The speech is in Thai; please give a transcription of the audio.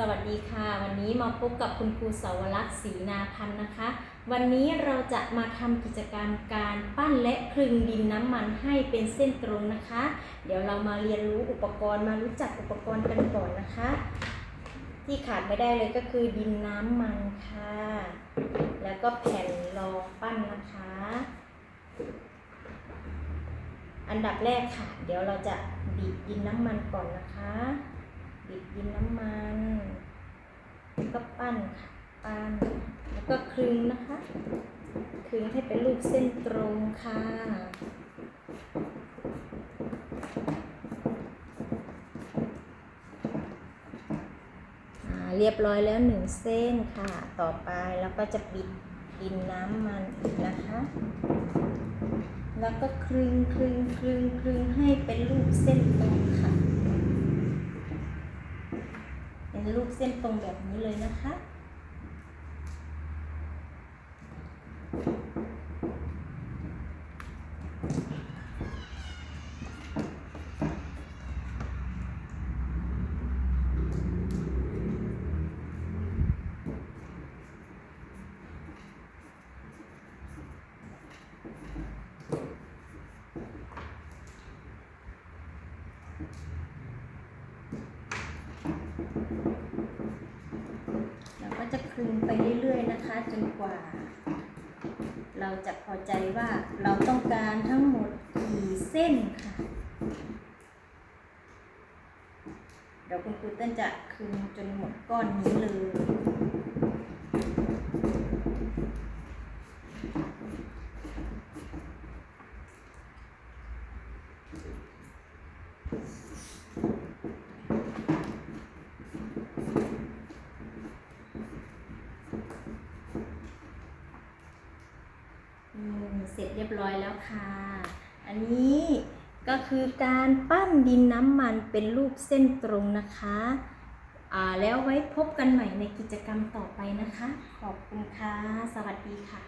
สวัสดีค่ะ วันนี้มาพบกับคุณครูสาวรักษ์ศรีนาพันธ์นะคะ วันนี้เราจะมาทำกิจกรรมการปั้นและคลึงดินน้ำมันให้เป็นเส้นตรงนะคะ เดี๋ยวเรามาเรียนรู้อุปกรณ์มารู้จักอุปกรณ์กันก่อนนะคะ ที่ขาดไม่ได้เลยก็คือดินน้ำมันค่ะ แล้วก็แผ่นรองปั้นนะคะ อันดับแรกค่ะ เดี๋ยวเราจะบีบดินน้ำมันก่อนนะคะ บีบดินน้ำมัน ก็ปั้นค่ะปั้นแล้วก็คลึงนะคะคลึงให้เป็นรูปเส้นตรงค่ะเรียบร้อยแล้วหนึ่งเส้นค่ะ ต่อไปเราก็จะบิดดินน้ำมันอีกนะคะ แล้วก็คลึงคลึงคลึงคลึงให้เป็นรูปเส้นตรงค่ะ เส้นตรงแบบนี้เลยนะคะ เราก็จะคลึงไปเรื่อยๆนะคะ จนกว่า เราจะพอใจว่าเราต้องการทั้งหมดกี่เส้นค่ะเดี๋ยวคุณครูเต้นจะคลึงจนหมดก้อนนี้เลย อืม เสร็จเรียบร้อยแล้วค่ะ อันนี้ก็คือการปั้นดินน้ำมันเป็นรูปเส้นตรงนะคะอ่าแล้วไว้พบกันใหม่ในกิจกรรมต่อไปนะคะ ขอบคุณค่ะ สวัสดีค่ะ